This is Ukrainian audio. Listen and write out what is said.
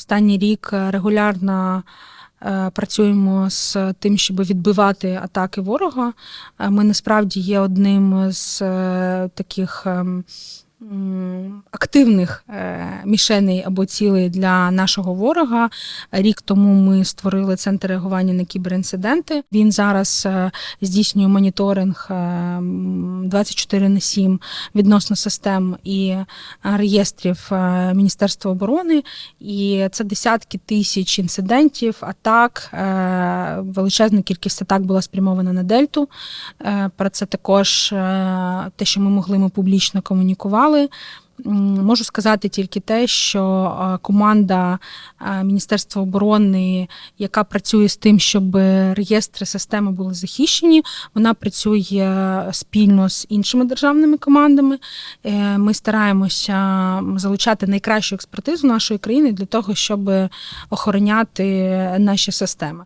Останній рік е, регулярно е, працюємо з тим, щоб відбивати атаки ворога. Е, Ми насправді є одним з таких. ем, Активних мішеней або цілей для нашого ворога. Рік тому ми створили центр реагування на кіберінциденти. Він зараз е, здійснює моніторинг е, м, 24 на 7 відносно систем і е, реєстрів е, Міністерства оборони. І це десятки тисяч інцидентів, атак. е, Величезна кількість атак була спрямована на Дельту. Е, Про це також е, те, що ми могли, ми публічно комунікували. Можу сказати тільки те, що е, команда е, Міністерства оборони, яка працює з тим, щоб реєстри системи були захищені, вона працює спільно з іншими державними командами. Е, Ми стараємося залучати найкращу експертизу нашої країни для того, щоб охороняти наші системи.